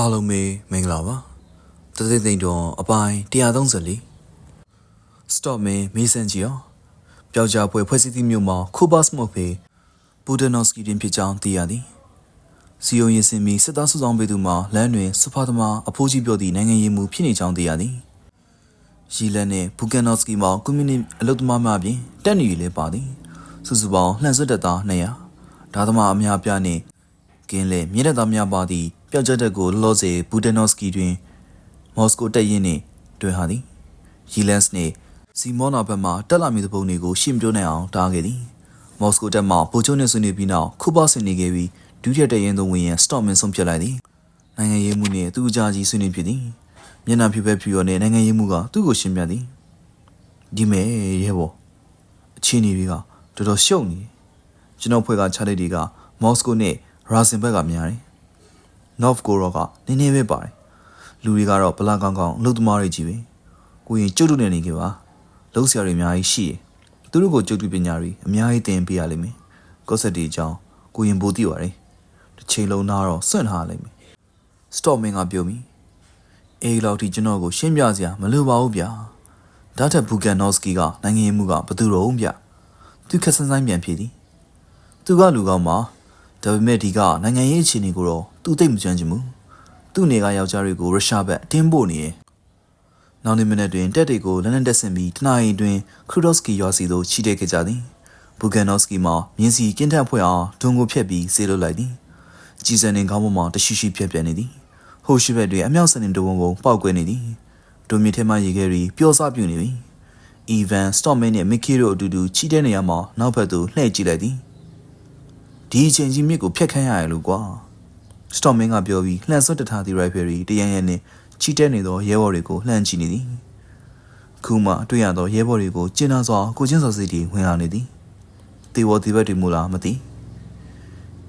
အားလုံးပဲမင်္ဂလာပါတသိသိမ့်တော်အပိုင်း134 stop me မေးစံကြည့်ရောပျောက်ကြားပွဲဖွဲ့စည်းသည့်မြို့မှာခိုဘတ်မော့ဖေပူဒနိုစကီတင်ဖြစ်ကြောင်းသိရသည်စီယိုရင်စင်မီစစ်သားစုဆောင်ပေးသူမှာလမ်းတွင်စဖာသမားအဖိုးကြီးပြောသည့်နိုင်ငံရေးမှုဖြစ်နေကြောင်းသိရသည်ရီလန်နှင့်ဘူကန်နော့စကီမှာကွန်မြူနတီအလုပ်သမားများပြင်တက်နေလည်းပါသည်စုစုပေါင်းလှန်ဆွတ်တပ်သား200ဓာသမားအများပြားနှင့်ကင်းလေမြေတပ်သားများပါသည့် ပျောက်ချက်တက်ကိုလောလောဆယ်ဘူဒနော့စကီတွင် မော်စကိုတက်ရင်နှင့်တွေ့ဟာသည်ရီလန်စ်နှင့်စီမောနာဘက်မှတက်လာမည့်သဘုံတွေကိုရှင်းပြနိုင်အောင်တားခဲ့သည်မော်စကိုတက်မှပိုချိုးနှင့်ဆွေးနွေးပြီးနောက်ခုပါဆင်နေခဲ့ပြီးဒုတိယတက်ရင်သို့ဝင်ရန်စတော့မင်ဆုံးဖြတ်လိုက်သည်နိုင်ငံရေးမှုနှင့်သူ့အကြကြီးဆွေးနွေးဖြစ်သည်မျက်နှာဖြူပဲဖြူရောနှင့်နိုင်ငံရေးမှုကသူ့ကိုရှင်းပြသည်ဒီမဲ့ရဲဘော်အချင်းကြီးတွေကတော်တော်ရှုပ်နေတယ်ကျွန်တော်ဖွဲ့ကချလိုက်တွေကမော်စကိုနဲ့ရာဇင်ဘက်ကများတယ်။ North Korea ကနည်းနည်းပဲပါတယ်။လူတွေကတော့ဗလာကောင်းကောင်းအလုပ်သမားတွေကြီးပဲ။ကိုရင်ကျုပ်တို့နဲ့နေကြပါ။လုံးဆရာတွေအများကြီးရှိတယ်။သူတို့ကိုကျုပ်တို့ပညာတွေအများကြီးသင်ပေးရလိမ့်မယ်။ကော့ဆက်တီအကြောင်းကိုရင်ပိုသိပါတယ်။တစ်ချိန်လုံးသားတော့စွန့်ထားလိမ့်မယ်။ Storming ကပြောမိ။အေးလောက်ထိကျွန်တော်ကိုရှင်းပြစရာမလိုပါဘူးဗျာ။ဒါထက်ဘူကန်နော့စကီကနိုင်ငံရေးမှုကဘသူတော့ဗျ။သူခက်ဆန်းဆိုင်ပြန်ဖြေသည်။သူကလူကောင်းမှာ ဒါပေမဲ့ဒီကနိုင်ငံရေးအခြေအနေကိုတော့သူသိမ့်မကျွမ်းချင်ဘူးသူ့နေကယောက်ျားတွေကိုရုရှားဘက်အတင်းပို့နေတယ်နောက်နေ့မနေ့တွင်တက်တွေကိုလက်နက်တက်ဆင်ပြီးတနအီတွင်ခရူဒော့စကီရွာစီသို့ချီတက်ခဲ့ကြသည်ဘူကန်နော့စကီမှာမြင်းစီကင်းထက်ဖွဲ့အောင်ဒုံကိုဖျက်ပြီးဆေးလွတ်လိုက်သည်ကြည်စံနေကောင်းပေါ်မှာတရှိရှိဖြက်ပြက်နေသည်ဟိုရှိဘက်တွင်အမြောက်စနေတဝုံကိုပောက်ကွဲနေသည်ဒိုမီထဲမှရေခဲရီပျော်စပြုနေပြီအီဗန်စတော့မင်းနဲ့မစ်ကီတို့အတူတူချီတဲ့နေရာမှာနောက်ဘက်သို့လှည့်ကြည့်လိုက်သည် ဒီအချိန်ကြီးမြစ်ကိုဖျက်ခမ်းရရလို့ကွာစတော့မင်းကပြောပြီးလှန်ဆွတ်တထားသည့်ရိုက်ဖယ်ရီတရန်ရန်နဲ့ချီတက်နေသောရဲဘော်တွေကိုလှမ်းကြည့်နေသည်ခုမှတွေ့ရသောရဲဘော်တွေကိုကျင်းနာစွာကိုချင်းစော်စိတ်တွေဝင်လာနေသည်တေဝဒီဘက်တွေမူလားမသိ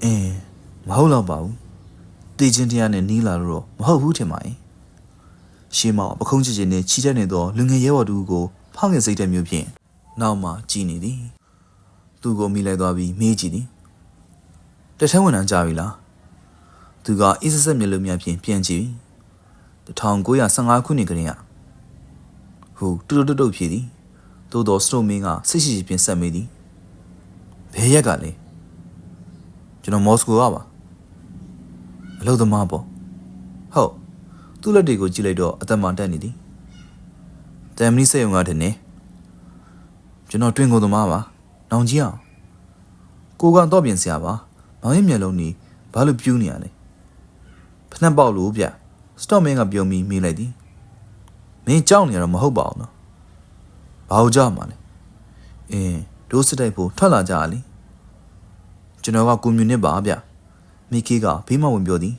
အင်းမဟုတ်တော့ပါဘူးတေချင်းတရားနဲ့နီးလာလို့တော့မဟုတ်ဘူးထင်ပါရဲ့ရှေးမောင်ပခုံးချစ်ချင်းနဲ့ချီတက်နေသောလူငယ်ရဲဘော်တူကိုဖောက်ငင်စိတ်တဲ့မျိုးဖြင့်နောက်မှကြည်နေသည်သူကိုမိလိုက်သွားပြီးမေးကြည့်သည် တထဲဝန်ထမ်းကြပြီလားသူကအေးဆက်ဆက်မျက်လုံးများဖြင့်ပြန်ကြည့်1915ခုနှစ်ကတည်းကဟိုတူတူတုတ်ဖြည်သည်သို့တော်စတိုမင်းကစိတ်ရှိရှိပြင်ဆက်မိသည်ဘယ်ရက်ကလဲကျွန်တော်မော်စကိုကပါအလုပ်သမားပေါ့ဟုတ်သူ့လက်တွေကိုကြည့်လိုက်တော့အသက်မှတက်နေသည်တမ်မနီစိတ်ုံကတည်းနဲ့ကျွန်တော်တွင်ကုန်သမားပါနောင်ကြီးအောင်ကိုကတော့ပြင်စရာပါ မောင်ရဲ့မျက်လုံးนี่ဘာလို့ပြူးနေရလဲဖနှက်ပေါက်လို့ဗျစတော့မင်းကပြုံပြီးမေးလိုက်သည်မင်းကြောက်နေရတော့မဟုတ်ပါဘူးနော်ဘာလို့ကြောက်မှာလဲအင်းဒိုးစစ်တိုက်ဖို့ထွက်လာကြရလေကျွန်တော်ကကွန်မြူနစ်ပါဗျမိခေးကဘေးမဝင်ပြောသည်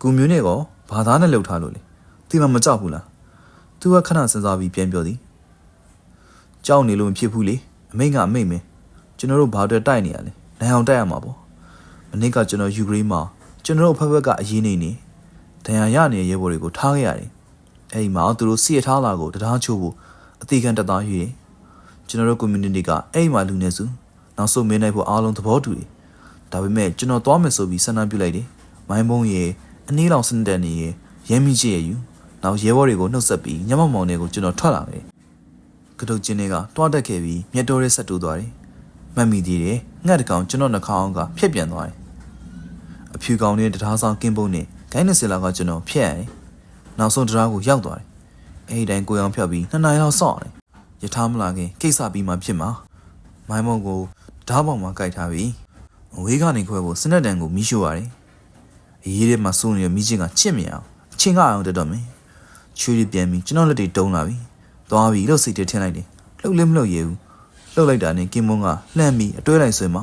ကွန်မြူနစ်ကောဘာသာနဲ့လှုပ်ထားလို့လေဒီမှာမကြောက်ဘူးလားသူကခဏစဉ်းစားပြီးပြန်ပြောသည်ကြောက်နေလို့မဖြစ်ဘူးလေအမိတ်ကအမိတ်မင်းကျွန်တော်တို့ဘာအတွက်တိုက်နေရလဲ နိုင်အောင်တိုက်ရမှာပေါ့မနေ့ကကျွန်တော်ယူကရိန်းမှာကျွန်တော်တို့ဖက်ဖက်ကအရေးနေနေဒဏ်ရာရနေတဲ့ရဲဘော်တွေကိုထားခဲ့ရတယ်အဲ့ဒီမှာသူတို့စီရထားလာကိုတရားချိုးဖို့အသေးခံတက်သားရွေးကျွန်တော်တို့ community ကအဲ့ဒီမှာလူနေစုနောက်ဆုံးမင်းနိုင်ဖို့အားလုံးသဘောတူတယ်ဒါပေမဲ့ကျွန်တော်သွားမယ်ဆိုပြီးဆန္ဒပြုလိုက်တယ်မိုင်းဘုံရဲ့အနည်းလောင်စနတဲ့နေရဲ့ရဲမိချစ်ရဲ့ယူနောက်ရဲဘော်တွေကိုနှုတ်ဆက်ပြီးညမမောင်တွေကိုကျွန်တော်ထွက်လာတယ်ကတုတ်ချင်းတွေကတွားတက်ခဲ့ပြီးမြက်တော်ရဲဆက်တူသွားတယ်မှတ်မိသေးတယ် ငှက်တကောင်ကျွန်တော်နှာခေါင်းကဖြက်ပြန်သွားတယ်အဖြူကောင်နဲ့တရားဆောင်ကင်းပုံးနဲ့ဂိုင်းနဲ့ဆယ်လာကကျွန်တော်ဖြက်ရတယ်နောက်ဆုံးတရားကိုရောက်သွားတယ်အဲ့ဒီတိုင်းကိုရောင်ဖြတ်ပြီးနှစ်နာရီလောက်စောင့်ရတယ်ယထာမလာခင်ကိစ္စပြီးမှဖြစ်မှာမိုင်းမုံကိုဓားပေါင်မှာကြိုက်ထားပြီးအဝေးကနေခွဲဖို့စနက်တန်ကိုမီးရှို့ရတယ်အရေးထဲမှာစိုးနေတဲ့မိချင်းကချစ်မြအောင်အချင်းကအောင်တက်တော့မယ်ချွေးပြန်ပြီးကျွန်တော်လက်တွေတုံးလာပြီသွားပြီးလို့စိတ်တထင်းလိုက်တယ်လှုပ်လည်းမလှုပ်ရဘူး လှုပ်လိုက်တာနဲ့ကင်းမုံကလှမ်းပြီးအတွဲလိုက်ဆွဲမှာ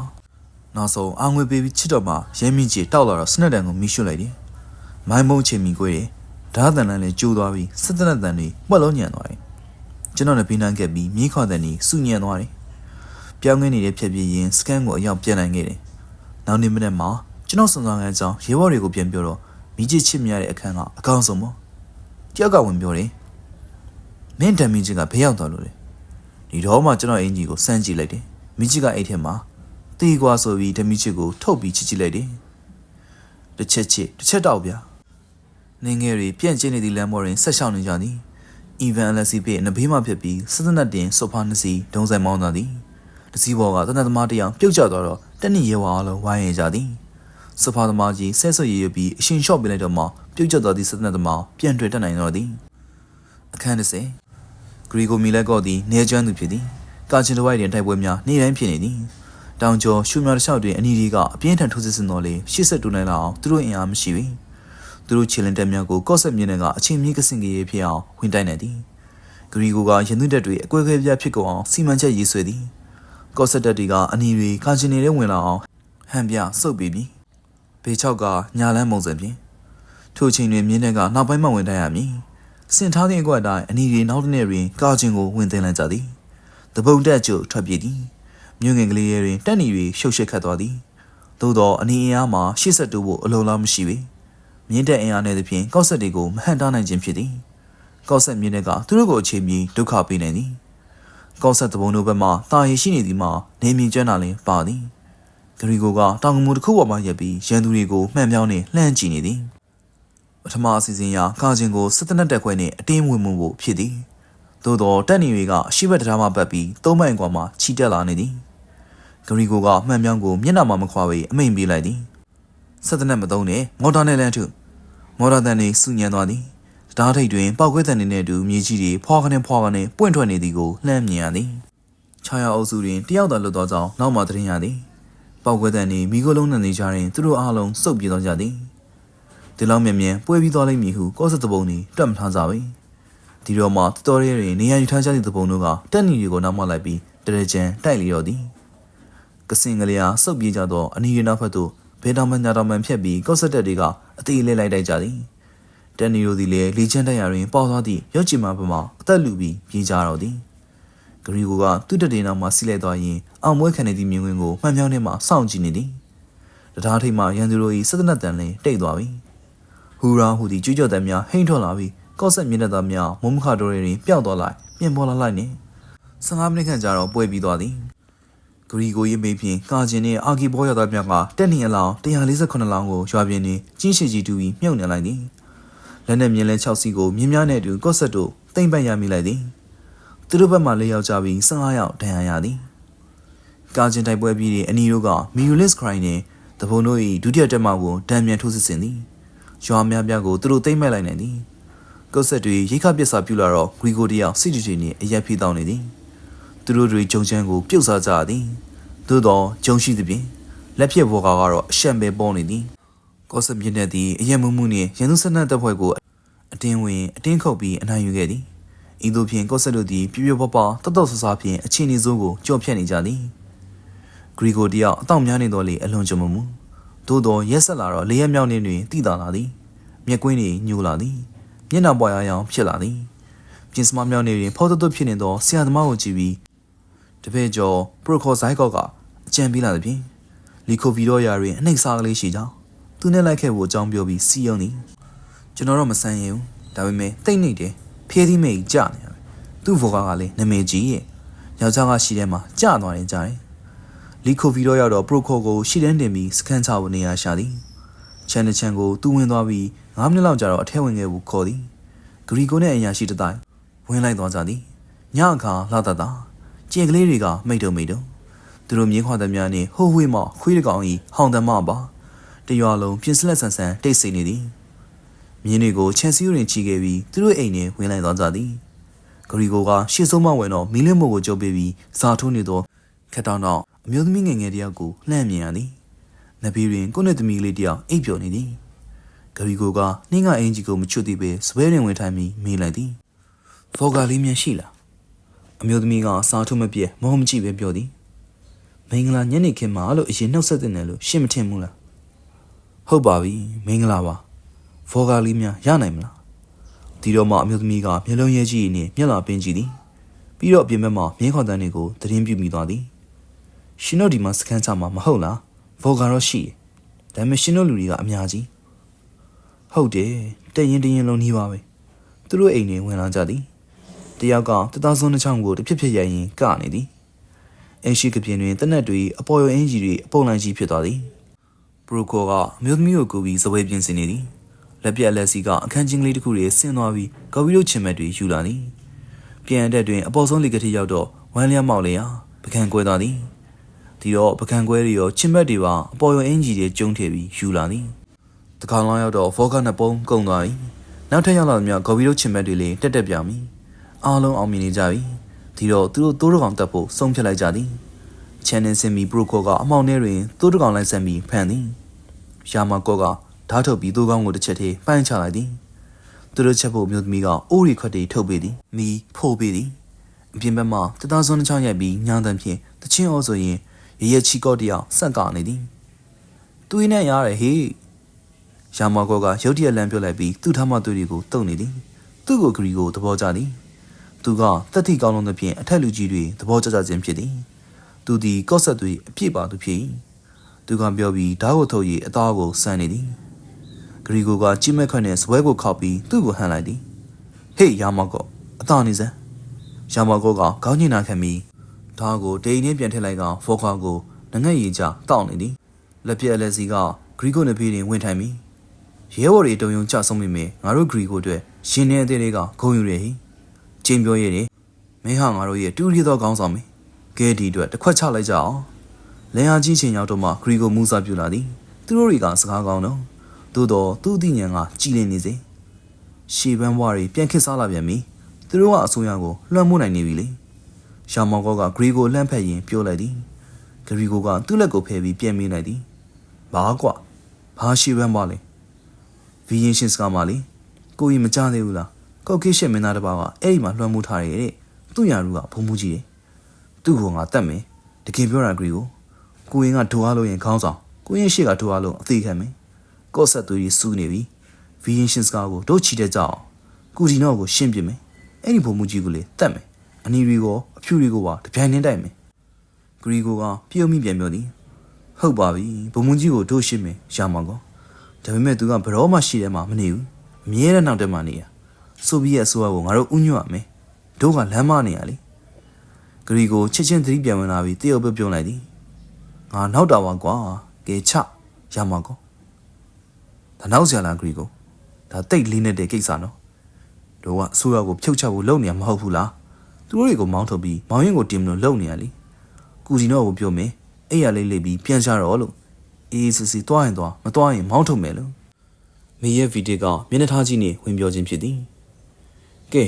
နောက်ဆုံးအာငွေပေးပြီးချစ်တော့မှရဲမိကြီးတောက်လာတော့စနက်တန်ကိုမိရှုလိုက်တယ်။မိုင်းမုံချင်မိကွေးတယ်။ဓာတ်တန်တန်လည်းကျိုးသွားပြီးစစ်တနက်တန်တွေပွက်လုံးညံသွားတယ်။ကျွန်တော်လည်းဖိနှန်းခဲ့ပြီးမြေးခေါ်တဲ့နေစုညံသွားတယ်။ပြောင်းငင်းနေတဲ့ဖြက်ပြင်းရင်စကန်ကိုအရောက်ပြန်နိုင်ခဲ့တယ်။နောက်နေ့မနေ့မှာကျွန်တော်စုံစမ်းခန်းကြောင်းရဲဘော်တွေကိုပြန်ပြောတော့မိကြီးချစ်မြရတဲ့အခန်းကအကောင်းဆုံးပေါ့။ကြောက်ကဝင်ပြောတယ်။မင်းတံမင်းကြီးကဘေးရောက်သွားလို့လေ။ ဒီတော့မှကျွန်တော်အင်ကြီးကိုစမ်းကြည့်လိုက်တယ်။မိကြီးကအိတ်ထဲမှာတေးကွာဆိုပြီးဓမီချစ်ကိုထုတ်ပြီးချစ်ကြည့်လိုက်တယ်။တစ်ချက်ချစ်တစ်ချက်တော့ဗျာနေငယ်တွေပြန့်ကျင်းနေသည့်လမ်းပေါ်တွင်ဆက်ရှောင်နေကြသည်အီဗန်အလက်စီပေနဘေးမှဖြစ်ပြီးစစ်တပ်တင်ဆိုဖာနှစ်စီးဒုံဆိုင်မောင်းသွားသည်တစည်းဘော်ကတနတ်သမားတစ်ယောက်ပြုတ်ကျသွားတော့တက်နေရဲဝါအလုံးဝိုင်းရကြသည်ဆိုဖာသမားကြီးဆဲဆွေရရပြီးအရှင်လျှော့ပြလိုက်တော့မှပြုတ်ကျသွားသည့်စစ်တပ်သမားပြန်တွေ့တက်နိုင်တော့သည်အခန်း30 ဂရီဂိုမီလက်ကော့သည်နေကျွမ်းသူဖြစ်သည်ကာချင်တဝိုက်တွင်တိုက်ပွဲများနေ့တိုင်းဖြစ်နေသည်တောင်ကျော်ရှုမြော်တစ်လျှောက်တွင်အနီဒီကအပြင်းထန်ထိုးစစ်ဆင်တော်လေရှေ့ဆက်တူနိုင်လာအောင်သူတို့အင်အားမရှိပေသူတို့ခြေလင်းတက်များကိုကော့ဆက်မြင်းတွေကအချိန်မြင့်ကစင်ကြီးဖြစ်အောင်ဝင်တိုက်နေသည်ဂရီဂိုကရင်သွင်းတက်တွေအကွဲကွဲပြားဖြစ်ကုန်အောင်စီမံချက်ရေးဆွဲသည်ကော့ဆက်တက်တွေကအနီတွေကာချင်နေတဲ့ဝင်လာအောင်ဟန်ပြစုပ်ပြီးပြီဘေချောက်ကညာလန်းမုံစံဖြင့်ထိုအချိန်တွင်မြင်းတွေကနောက်ပိုင်းမှဝင်တိုက်ရမည် စင်ထားတဲ့အကွက်အတိုင်းအနီတွေနောက်တစ်နေ့တွင်ကာချင်ကိုဝင်သိမ်းလိုက်ကြသည်တပုံတက်ကျထွက်ပြေးသည်မြို့ငယ်ကလေးတွေတွင်တက်နီတွေရှုပ်ရှက်ခတ်သွားသည်သို့သောအနီအင်အားမှာရှေ့ဆက်တိုးဖို့အလုံးလားမရှိပေမြင်းတက်အင်အားနဲ့သဖြင့်ကောက်ဆက်တွေကိုမဟန်တားနိုင်ခြင်းဖြစ်သည်ကောက်ဆက်မြင်းတွေကသူတို့ကိုအခြေမြည်ဒုက္ခပေးနေသည်ကောက်ဆက်တပုံတို့ဘက်မှတာရည်ရှိနေသည်မှာနေမြင့်ကျွမ်းတာလည်းပါသည်ဂရီကိုကတောင်ကမူတစ်ခုပေါ်မှရက်ပြီးရန်သူတွေကိုမှန်ပြောင်းနေလှမ်းကြည့်နေသည် ပထမအစီအစဉ်အရကာချင်းကိုစစ်တနက်တက်ခွဲနှင့်အတင်းဝင်မှုဖို့ဖြစ်သည်သို့သောတက်နေတွေကအရှိဘက်တရားမှပတ်ပြီးသုံးမိုင်ကွာမှခြိတက်လာနေသည်ဂရီကိုကမှန်ပြောင်းကိုမျက်နှာမှမခွာဘဲအမိန်ပေးလိုက်သည်စစ်တနက်မသုံးနဲ့မော်တာနဲ့လမ်းထုမော်တာတန်တွေစုညံသွားသည်တရားထိတ်တွင်ပောက်ကွဲတန်တွေနဲ့အတူမြေကြီးတွေဖွာကနေဖွာကနေပွင့်ထွက်နေသည်ကိုလှမ်းမြင်ရသည်ခြာရအုပ်စုတွင်တယောက်သာလွတ်သောကြောင့်နောက်မှသတင်းရသည်ပောက်ကွဲတန်တွေမိခိုးလုံးနဲ့နေကြရင်သူတို့အားလုံးစုပ်ပြေသွားကြသည် ဒီလောက်မြန်မြန်ပွဲပြီးသွားလိမ့်မည်ဟုကော့ဆက်တပုံတွေတွက်မထားကြပေဒီတော့မှတော်တော်ရဲတွေနေရာယူထားကြသည့်တပုံတို့ကတက်နီတွေကိုနောက်မှလိုက်ပြီးတရကြံတိုက်လျော်သည်ကစင်ကလေးအားစုပ်ပြေးကြသောအနီးရနောက်ဖက်သို့ဘဲတော်မန်ညာတော်မန်ဖြတ်ပြီးကော့ဆက်တက်တွေကအသေးလေးလိုက်တိုက်ကြသည်တက်နီတို့သည်လည်းလေချမ်းတိုက်ရာတွင်ပေါသွားသည့်ရုပ်ချင်မပမာအသက်လူပြီးပြေးကြတော့သည်ဂရီကိုကသူ့တက်တဲ့နောက်မှဆီးလိုက်သွားရင်အောင်မွေးခံနေသည့်မြင်ကွင်းကိုမှန်ပြောင်းထဲမှစောင့်ကြည့်နေသည်တရားထိပ်မှရန်သူတို့၏စသနတ်တန်လင်းတိတ်သွားပြီ ဟူရာဟူသည်ကြွကြော်တမ်းများဟိမ့်ထွက်လာပြီးကော့ဆက်မျက်နှာသားများမုံမခတော်တွေတွင်ပျောက်သွားလိုက်ပြင်ပေါ်လာလိုက်နေ15မိနစ်ခန့်ကြာတော့ပွဲပြီးသွားသည်ဂရီကိုရေးမေးဖြင့်ကာဂျင်နှင့်အာဂီဘောရသားများကတက်နေအလောင်း148လောင်းကိုရွာပြင်းနှင့်ကြီးရှိကြီးတူပြီးမြုပ်နေလိုက်သည်လက်နဲ့မြင်းလဲ6စီးကိုမြင်းများနဲ့အတူကော့ဆက်တို့တိမ့်ပတ်ရမိလိုက်သည်သူတို့ဘက်မှ၄ယောက်ကြပြီး15ယောက်ဒဏ်ရာရသည်ကာဂျင်တိုက်ပွဲပြီးတဲ့အနီတို့ကမီယူလစ်ခရိုင်နှင့်တဘုံတို့၏ဒုတိယတက်မှကိုဒဏ်မြန်ထိုးစစ်ဆင်သည် ရွာများများကိုသူတို့သိမ့်မဲ့လိုက်နိုင်သည်ကုတ်ဆက်တွေရိခပစ္စာပြုလာတော့ဂရီဂိုတယောက်စစ်တီတီနှင့်အရက်ဖိတောင်းနေသည်သူတို့တွေဂျုံချမ်းကိုပြုတ်စားကြသည်သို့တော့ဂျုံရှိသဖြင့်လက်ဖြစ်ဘောကာကတော့အရှံပဲပေါ်နေသည်ကော့ဆက်မြင့်တဲ့သည်အရက်မှုမှုနှင့်ရန်သူဆက်နက်တပ်ဖွဲ့ကိုအတင်းဝင်အတင်းခုတ်ပြီးအနိုင်ယူခဲ့သည်ဤသို့ဖြင့်ကော့ဆက်တို့သည်ပြပြပပတတ်တော့ဆဆဖြင့်အချင်းအစိုးကိုကြော့ဖြတ်နေကြသည်ဂရီဂိုတယောက်အတောင့်များနေတော့လေအလွန်ကြုံမှုမှု သို့တော့ရက်ဆက်လာတော့လေးရက်မြောက်နေတွင်တည်တာလာသည်မျက်ကွင်းတွေညိုလာသည်မျက်နှာပွားရအောင်ဖြစ်လာသည်ပြင်စမမြောက်နေတွင်ဖောက်သွတ်ဖြစ်နေသောဆရာသမားကိုကြည့်ပြီးတပည့်ကျော်ပရိုခေါ်ဇိုက်ကော့ကအကြံပေးလာသည်ဖြင့်လီကိုဗီတော့ရာတွင်အနှိမ့်စားကလေးရှိကြောင်းသူနဲ့လိုက်ခဲ့ဖို့အကြောင်းပြောပြီးစီယုံသည်ကျွန်တော်တော့မဆန်းရင်ဘူးဒါပေမဲ့တိတ်နေတယ်ဖျဲသီးမိတ်ကြနေရပဲသူ့ဗိုကားကလည်းနမေကြီးရဲ့ယောက်ျားကရှိထဲမှာကြသွားနေကြတယ် လီကိုဗီတော့ရောက်တော့ပရိုခေါ်ကိုရှီတန်းတင်ပြီးစကန်ချဖို့နေရာရှာသည်ချန်တချန်ကိုသူ့ဝင်သွားပြီး9မိနစ်လောက်ကြာတော့အထက်ဝင်ခဲ့ဘူးခေါ်သည်ဂရီကိုနဲ့အရာရှိတတိုင်းဝင်လိုက်သွားကြသည်ညအခါလာတတ်တာကျင်ကလေးတွေကမိတ်တုံမိတ်တုံသူတို့မြင်းခွာသမျှနှင့်ဟိုးဝေးမှခွေးတကောင်ဤဟောင်တမပါတရွာလုံးပြင်စလက်ဆန်ဆန်တိတ်ဆိတ်နေသည်မြင်းတွေကိုချန်စီရင်ချီခဲ့ပြီးသူတို့အိမ်နဲ့ဝင်လိုက်သွားကြသည်ဂရီကိုကရှေ့ဆုံးမဝင်တော့မီလင်းမို့ကိုကြုံပေးပြီးဇာထိုးနေသောခက်တောင်းတော့ အမျိုးသမီးငယ်ငယ်တယောက်ကိုလှမ်းမြင်ရသည်နဗီရင်ကိုနဲ့သမီးလေးတယောက်အိပ်ပျော်နေသည်ဂရီကိုကနှင်းကအင်ဂျီကိုမချွတ်သေးပဲစပွဲရင်ဝင်ထိုင်ပြီးမေးလိုက်သည်ဖော်ကာလေးမြန်ရှိလားအမျိုးသမီးကစားထုမပြဲမောမကြည့်ပဲပြောသည်မင်္ဂလာညနေခင်းမှာလို့အရင်နှုတ်ဆက်တဲ့နယ်လို့ရှင်းမထင်ဘူးလားဟုတ်ပါပြီမင်္ဂလာပါဖော်ကာလေးများရနိုင်မလားဒီတော့မှအမျိုးသမီးကမျက်လုံးရဲကြီးနဲ့မျက်လာပင်းကြည့်သည်ပြီးတော့အပြင်ဘက်မှာမြင်းခွန်တန်းတွေကိုသတင်းပြမိသွားသည် ရှင်တို့ဒီမှာစကန်ချမှာမဟုတ်လားဖော်ကာတော့ရှိတယ်ဒါပေမဲ့ရှင်တို့လူတွေကအများကြီးဟုတ်တယ်တရင်တရင်လုံးနှီးပါပဲသူတို့အိမ်တွေဝင်လာကြသည်တယောက်ကတသားစုံနှချောင်းကိုတစ်ဖြစ်ဖြစ်ရရင်ကနေသည်အင်းရှိကပြင်းတွင်တနက်တွေအပေါ်ရအင်းကြီးတွေအပုံလိုက်ကြီးဖြစ်သွားသည်ဘရိုကိုကအမျိုးသမီးကိုကူပြီးဇပွဲပြင်းစင်နေသည်လက်ပြက်လက်စီကအခန်းချင်းကလေးတစ်ခုတွေဆင်းသွားပြီးကော်ပီတို့ချင်မက်တွေယူလာသည်ပြန်တဲ့တွင်အပေါ်ဆုံးလေကတိရောက်တော့ဝမ်းလျက်မောက်လျာပကံကွဲသွားသည် ဒီတော့ပကံကွဲတွေရောချင်မက်တွေပါအပေါ်ရောအင်ဂျီတွေကျုံထည့်ပြီးယူလာသည်တခါလောင်းရောက်တော့ဖောကနှစ်ပုံကုန်သွားပြီနောက်ထပ်ရောက်လာသမျှကော်ပီတို့ချင်မက်တွေလည်းတက်တက်ပြပြီအားလုံးအောင်မြင်နေကြပြီဒီတော့သူတို့တိုးတော်ကောင်တက်ဖို့ဆုံးဖြတ်လိုက်ကြသည်ချန်နန်စင်မီပရိုကိုကအမောင်ထဲတွင်တိုးတော်ကောင်လိုက်ဆက်ပြီးဖန်သည်ယာမာကောကဓာတ်ထုတ်ပြီးတိုးကောင်းကိုတစ်ချက်သေးပန်းချလိုက်သည်သူတို့ချက်ဖို့မြို့သမီးကအိုးရီခွက်တွေထုတ်ပေးသည်မီဖိုးပေးသည်အပြင်ဘက်မှာတသားစွန်းတစ်ချောင်းရိုက်ပြီးညောင်းတန်းဖြင့်တချင်းအောဆိုရင် ရရချီကော့တယောက်ဆက်ကနေသည်သူရင်းနဲ့ရတယ်ဟေးယာမာကောကရုတ်တရက်လမ်းပြလိုက်ပြီးသူ့ထမသူတွေကိုတုံနေသည်သူ့ကိုဂရီကိုသဘောကျသည်သူကတက်တိကောင်းလုံးသဖြင့်အထက်လူကြီးတွေသဘောကျကျခြင်းဖြစ်သည်သူသည်ကော့ဆက်တွေအပြည့်ပါသူဖြစ်၏သူကပြောပြီးဓာတ်ကိုထုတ်၍အသားကိုဆန်းနေသည်ဂရီကိုကကြိမက်ခွက်နဲ့စပွဲကိုခောက်ပြီးသူ့ကိုဟန်လိုက်သည်ဟေးယာမာကောအသားနေစမ်းယာမာကောကခေါင်းညင်နာခံပြီး ဓာတ်ကိုတိန်နဲ့ပြန်ထည့်လိုက်ကဖောခွာကိုငငက်ရည်ကြတောက်နေသည်လက်ပြက်လက်စီကဂရီကိုနှစ်ပြေးတွင်ဝင်ထိုင်ပြီးရဲဘော်တွေတုံယုံကြဆုံးမိမယ်ငါတို့ဂရီကိုအတွက်ရှင်နေအသေးလေးကဂုံယူရဟိချင်းပြောရတယ်မင်းဟာငါတို့ရဲ့တူရီသောကောင်းဆောင်မင်းကဲဒီအတွက်တစ်ခွက်ချလိုက်ကြအောင်လင်ဟာကြီးချင်းရောက်တော့မှဂရီကိုမူစာပြလာသည်သူတို့တွေကစကားကောင်းတော့သို့တော့သူ့အသိဉာဏ်ကကြည်လင်နေစေရှေပန်းဘွားတွေပြန်ခစ်စားလာပြန်ပြီသူတို့ကအစိုးရကိုလွှမ်းမိုးနိုင်နေပြီလေ ရှာမောင်ကောကဂရီကိုလှမ်းဖက်ရင်ပြောလိုက်သည်ဂရီကိုကသူ့လက်ကိုဖယ်ပြီးပြန်မေးလိုက်သည်ဘာကွာဘာရှေပန်းဘွားလဲဗီရင်ရှင်စကားမလေးကိုကြီးမကြသေးဘူးလားကောက်ကိရှက်မင်းသားတစ်ပါးကအဲ့ဒီမှာလွှမ်းမိုးထားတယ်တဲ့သူ့ညာလူကဘုံမှုကြီးတယ်သူ့ကိုငါတတ်မယ်တကယ်ပြောတာဂရီကိုကိုရင်ကထိုအားလို့ရင်ခေါင်းဆောင်ကိုရင်ရှေ့ကထိုအားလို့အသေးခံမယ်ကော့ဆက်သွေးကြီးစူးနေပြီဗီရင်ရှင်စကားကိုတို့ချီတဲ့ကြောက်ကူဒီနော့ကိုရှင်းပြမယ်အဲ့ဒီဘုံမှုကြီးကိုလေတတ်မယ် အနီတွေကိုအဖြူတွေကိုပါတပြိုင်တည်းတိုက်မယ်ဂရီကိုကပြုံးမိပြန်ပြောသည်ဟုတ်ပါပြီဘုံမှုကြီးကိုတို့ရှင်းမယ်ရမှာကောဒါပေမဲ့သူကဘရောမှရှိတယ်မှမနေဘူးအမြဲတမ်းနောက်တက်မှနေရဆိုဗီယက်အစိုးရကိုငါတို့ဥညွတ်ရမယ်တို့ကလမ်းမနေရလေဂရီကိုချစ်ချင်းသတိပြန်ဝင်လာပြီးတယောက်ပြုံးလိုက်သည်ငါနောက်တာပါကွာကဲချရမှာကောဒါနောက်ဆရာလားဂရီကိုဒါတိတ်လေးနေတဲ့ကိစ္စနော်တို့ကအစိုးရကိုဖြုတ်ချဖို့လုပ်နေမှာမဟုတ်ဘူးလား သူတို့တွေကိုမောင်းထုတ်ပြီးမောင်ရင်ကိုတင်မလို့လုပ်နေရလေကူဒီနော့ကိုပြောမယ်အဲ့ရလေးလေးပြီးပြန်ချတော့လို့အေးစစ်စစ်တွားရင်တွားမတွားရင်မောင်းထုတ်မယ်လို့မေရဲ့ဗီဒီကမျက်နှာထားကြီးနဲ့ဝင်ပြောခြင်းဖြစ်သည်ကဲ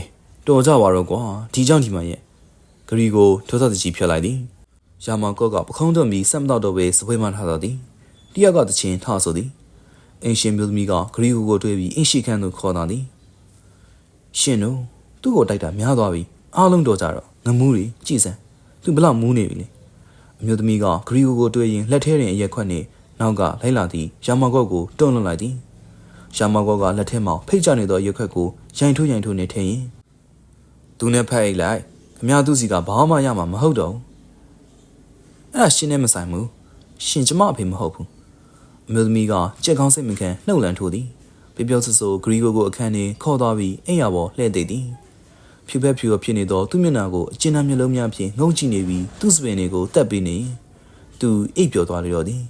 တော်ကြပါတော့ကွာဒီကြောင့်ဒီမှာရဲ့ဂရီကိုထောသတကြီးဖြတ်လိုက်သည်ရာမောင်ကော့ကပခုံးသွင်းပြီးစက်မတော့တော့ပဲစပွဲမှထားတော်သည်တယောက်ကတချင်းထဆိုသည်အင်ရှင်မျိုးသမီးကဂရီကိုကိုတွေးပြီးအင်ရှိခန်းသို့ခေါ်တော်သည်ရှင်တို့သူ့ကိုတိုက်တာများသွားပြီ အားလုံးတော်ကြတော့ငမူးတွေကြည်စမ်းသူဘလောက်မူးနေပြီလေအမျိုးသမီးကဂရီကိုကိုတွေးရင်လက်ထဲတွင်အရက်ခွက်နှင့်နောက်ကလိုက်လာသည်ရာမောင်ကော့ကိုတွန်းလွန်လိုက်သည်ရာမောင်ကော့ကလက်ထဲမှာဖိတ်ချနေသောရက်ခွက်ကိုရိုင်ထိုးရိုင်ထိုးနေထင်ရင်သူနဲ့ဖက်အိတ်လိုက်ခမရသူစီကဘာမှရမှာမဟုတ်တော့ဘူးအဲ့ဒါရှင်းနေမဆိုင်ဘူးရှင်ကျမအဖေမဟုတ်ဘူးအမျိုးသမီးကကြက်ကောင်းစိတ်မခံနှုတ်လန်ထိုးသည် ပြပြောဆဆိုဂရီကိုကိုအခန်းထဲခေါ်သွားပြီးအိမ်ရပေါ်လှည့်သိပ်သည် ဖြူဖက်ဖြူဖြစ်နေသောသူ့မျက်နှာကိုအကျဉ်းသားမျက်လုံးများဖြင့်ငုံကြည့်နေပြီးသူ့စပင်တွေကိုတက်ပြီးနေသူအိပ်ပျော်သွားလျော်သည်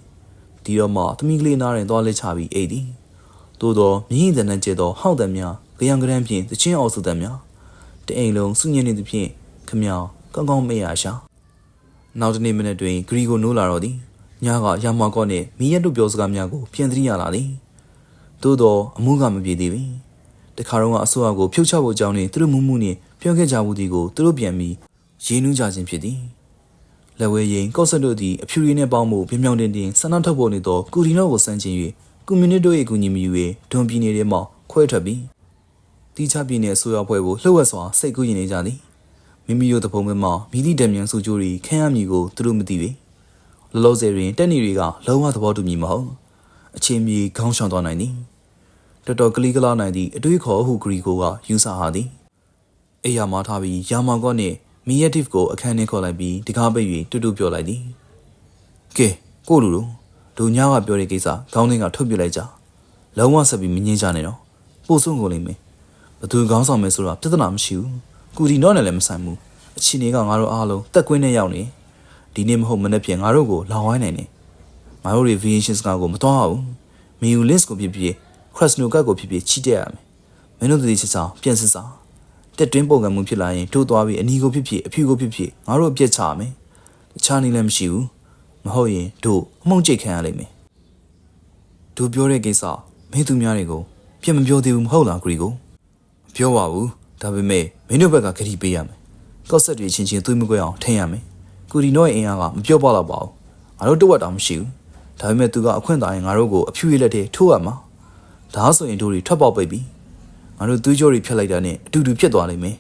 ဒီတော့မှသမီးကလေးနားရင်သွားလက်ချပြီးအိပ်သည်သို့သောမြင်းရည်တဲ့ကျဲသောဟောက်တံများကြံကြံဖြင့်တချင်းအောင်စုတံများတအိမ်လုံးစုညံ့နေသဖြင့်ခမောင်ကောင်းကောင်းမေ့ရရှာနောက်တနေ့မနေ့တွင်ဂရီကိုနိုးလာတော့သည်ညကရမောင်ကော့နှင့်မီးရက်တို့ပြောစကားများကိုပြန်သတိရလာသည်သို့သောအမှုကမပြေသေးပေ တခါတော့ကအစိုးရကိုဖြုတ်ချဖို့အကြောင်းနှင့်သူတို့မှုမှုနှင့်ပြောခဲ့ကြမှုသည်ကိုသူတို့ပြန်ပြီးရင်းနှီးကြခြင်းဖြစ်သည်လက်ဝဲရင်ကော့ဆက်တို့သည်အဖြူရည်နှင့်ပေါင်းမှုပြင်းပြောင်းတင်တင်ဆန္ဒထုတ်ပေါ်နေသောကူဒီနော့ကိုစန့်ကျင်၍ကွန်မြူနတီတို့၏အကူအညီမယူ၍ဒွန်ပြည်နယ်ထဲမှခွဲထွက်ပြီးတီချပြည်နယ်အစိုးရဖွဲ့ကိုလှုပ်ဝက်စွာစိတ်ကူးရင်နေကြသည်မိမိတို့တပုံးမှာမိသည့်တံမြန်စုကြိုးတွေခမ်းရမည်ကိုသူတို့မသိပေလောလောဆယ်တွင်တက်နေတွေကလုံးဝသဘောတူမည်မဟုတ်အချင်းမြေခေါင်းရှောင်သွားနိုင်သည် တော်တော်ကလေးကလာနိုင်သည့်အတွေးခေါ်ဟုဂရီကိုကယူဆဟာသည်အိယာမထားပြီးယာမောင်ကော့နှင့်မီယက်တစ်ကိုအခန်းထဲခေါ်လိုက်ပြီးတကားပိတ်၍တူတူပြောလိုက်သည်ကဲကိုလူတို့တို့ညကပြောတဲ့ကိစ္စခေါင်းထဲကထုတ်ပြလိုက်ကြလုံးဝဆက်ပြီးမငင်းကြနဲ့တော့ပို့ဆုံးကုန်လိမ့်မယ်ဘသူခေါင်းဆောင်မယ်ဆိုတာပြဿနာမရှိဘူးကူဒီတော့နဲ့လည်းမဆိုင်ဘူးအချင်းတွေကငါတို့အားလုံးတက်ကွင်းနဲ့ရောက်နေဒီနေ့မဟုတ်မနေ့ပြင်ငါတို့ကိုလောင်ဝိုင်းနိုင်နေငါတို့တွေ visions ကကိုမတော်အောင်မီယူ list ကိုပြပြ ခရစ်စနိုကတ်ကိုဖြစ်ဖြစ်ချီတက်ရမယ်မင်းတို့တည်းချစ်ဆောင်ပြန်စစ်စားတက်တွင်းပုံကံမှုဖြစ်လာရင်ထိုးသွားပြီးအနီကိုဖြစ်ဖြစ်အဖြူကိုဖြစ်ဖြစ်ငါတို့အပြစ်ချရမယ်တခြားနည်းလည်းမရှိဘူးမဟုတ်ရင်တို့အမှုန့်ကျိတ်ခံရလိမ့်မယ်တို့ပြောတဲ့ကိစ္စမင်းသူများတွေကိုပြန်မပြောသေးဘူးမဟုတ်လားဂရီကိုမပြောပါဘူးဒါပေမဲ့မင်းတို့ဘက်ကဂရီပေးရမယ်ကော့ဆက်တွေချင်းချင်းသွေးမကွဲအောင်ထိန်းရမယ်ကူရီနော့ရဲ့အင်အားကမပြောပါတော့ပါဘူးငါတို့တဝက်တောင်မရှိဘူးဒါပေမဲ့သူကအခွင့်အာဏာရင်ငါတို့ကိုအဖြူရည်လက်ထဲထိုးရမှာ ဒါဆိုရင်တို့တွေထွက်ပေါက်ပိတ်ပြီငါတို့သွေးကြောတွေဖြတ်လိုက်တာနဲ့အတူတူဖြစ်သွားလိမ့်မယ်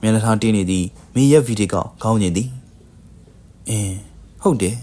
မျက်နှာထားတင်းနေသည်မင်းရဲ့ဗီဒီကခေါင်းကျင်သည်အင်းဟုတ်တယ်